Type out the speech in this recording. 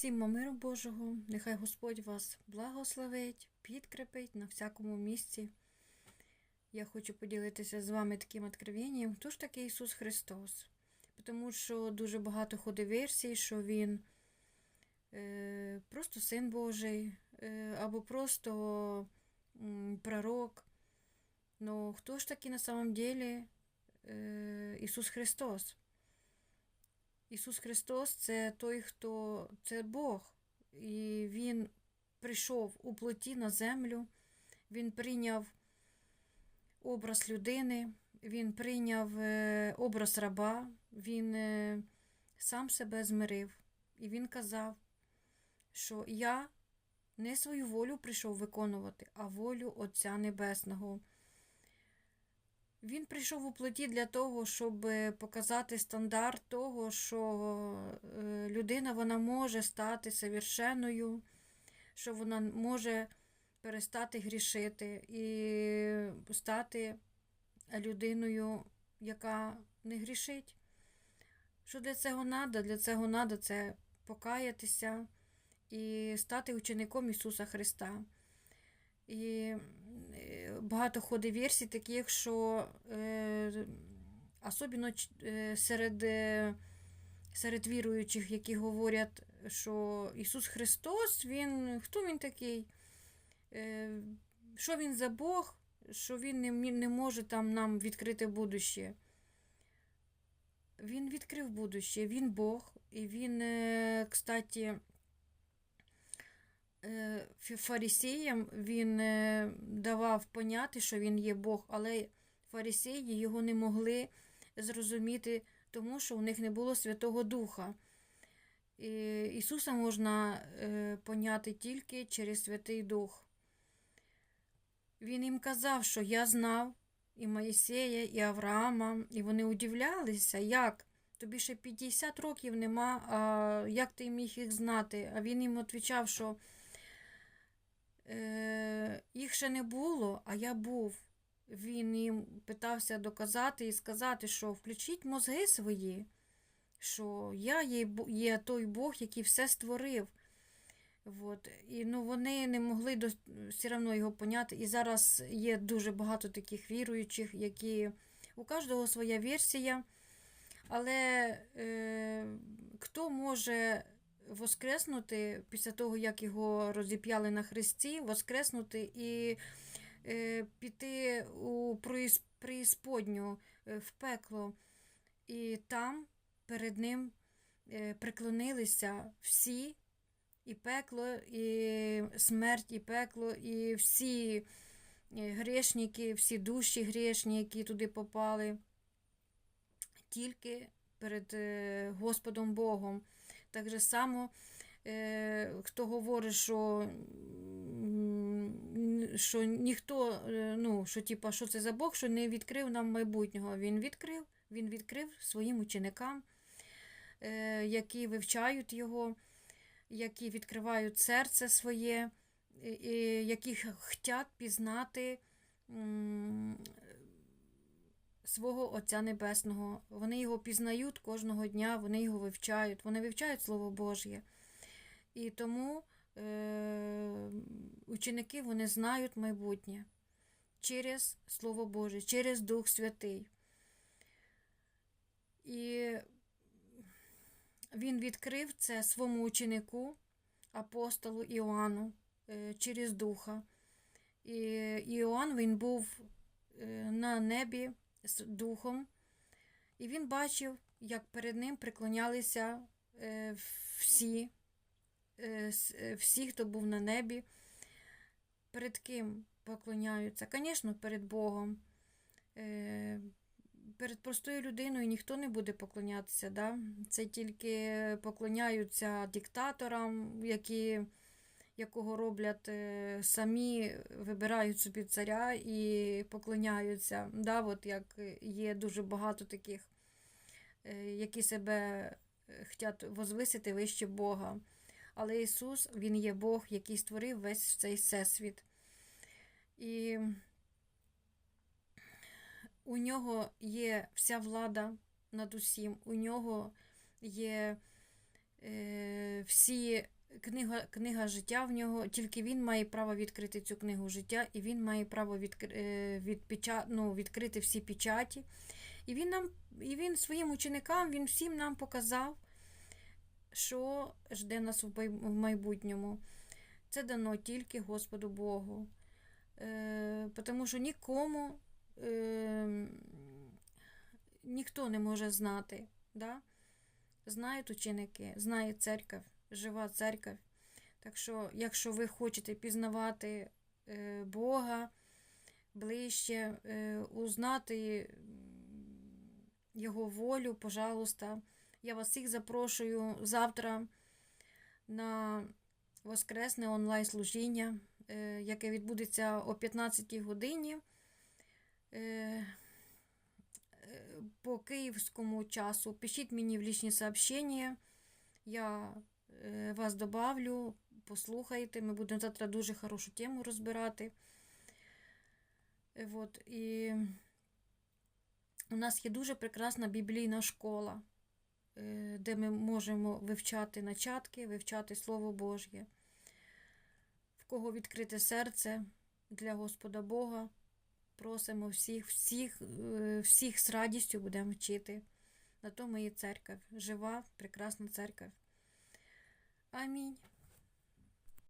Всім миру Божого, нехай Господь вас благословить, підкрепить на всякому місці. Я хочу поділитися з вами таким откровенням. Хто ж такий Ісус Христос? Тому що дуже багато ходить версій, що Він е, просто Син Божий, е, або просто м, пророк. Ну, хто ж такий на самом деле е, Ісус Христос? Ісус Христос це той, хто це Бог, і Він прийшов у плоті на землю, Він прийняв образ людини, Він прийняв е, образ раба, Він е, сам себе змирив. І Він казав, що я не свою волю прийшов виконувати, а волю Отця Небесного. Він прийшов у плоті для того, щоб е, показати стандарт того, що е, людина вона може стати совершенною, що вона може перестати грішити і стати людиною, яка не грішить. Що для цього треба? Для цього треба це покаятися і стати учеником Ісуса Христа. І багато ходить версій таких, що е, особливо е, серед, е, серед віруючих, які говорять, що Ісус Христос, Він хто Він такий? Е, що Він за Бог, що Він не, не може там нам відкрити будуще. Він відкрив будуще, Він Бог, і Він, е, кстати, е, фі- він е, давав поняти, що він є Бог, але фарисеї його не могли зрозуміти, тому що у них не було Святого Духа. Ісуса можна е, поняти тільки через Святий Дух. Він їм казав, що я знав і Моїсея, і Авраама, і вони удивлялися, як тобі ще 50 років нема, а як ти міг їх знати? А він їм відповідав, що е, їх ще не було, а я був. Він їм питався доказати і сказати, що включіть мозги свої, що я є, є той Бог, який все створив. От. І ну, вони не могли до, все одно його поняти. І зараз є дуже багато таких віруючих, які у кожного своя версія. Але е, хто може воскреснути після того, як його розіп'яли на хресті, воскреснути і е, піти у преісподню, е, в пекло, і там перед ним е, преклонилися всі, і пекло, і смерть, і пекло, і всі е, грешники, всі душі грешні, які туди попали тільки перед Господом Богом. Так же само, е, хто говорить, що, що ніхто, е, ну, що, типа, що це за Бог, що не відкрив нам майбутнього. Він відкрив, він відкрив своїм ученикам, е, які вивчають його, які відкривають серце своє, які хочуть пізнати. Свого Отця Небесного. Вони його пізнають кожного дня, вони його вивчають, вони вивчають Слово Божє. І тому е- ученики вони знають майбутнє через Слово Боже, через Дух Святий. І він відкрив це своєму ученику, апостолу Іоанну, е, через Духа. І Іоанн він був е, на небі з духом, і він бачив, як перед ним преклонялися е, всі, е, е, всі, хто був на небі. Перед ким поклоняються? Звісно, перед Богом. Перед простою людиною ніхто не буде поклонятися. Да? Це тільки поклоняються диктаторам, які, якого роблять е, самі, вибирають собі царя і поклоняються. Да? От як є дуже багато таких, е, які себе хочуть возвисити вище Бога. Але Ісус, Він є Бог, який створив весь цей всесвіт. І у нього є вся влада над усім, у нього є Е, всі книга, книга життя в нього, тільки він має право відкрити цю книгу життя, і він має право відкр... е, відпеча... ну, відкрити всі печаті. І він нам, і він своїм ученикам, він всім нам показав, що жде нас в майбутньому. Це дано тільки Господу Богу. Е, тому що нікому е, ніхто не може знати. Да? Знають ученики, знає церква, жива церква. Так що, якщо ви хочете пізнавати е, Бога ближче, е, узнати Його волю, пожалуйста, я вас всіх запрошую завтра на воскресне онлайн-служіння, е, яке відбудеться о 15 годині. По київському часу. Пишіть мені в лічні сообщення. Я вас добавлю, послухайте. Ми будемо завтра дуже хорошу тему розбирати. Е, Вот, і у нас є дуже прекрасна біблійна школа, е, де ми можемо вивчати начатки, вивчати Слово Божє. В кого відкрите серце для Господа Бога. Просимо всіх, всіх, е, всіх з радістю будемо вчити. На тому є церква, жива, прекрасна церква. Амінь.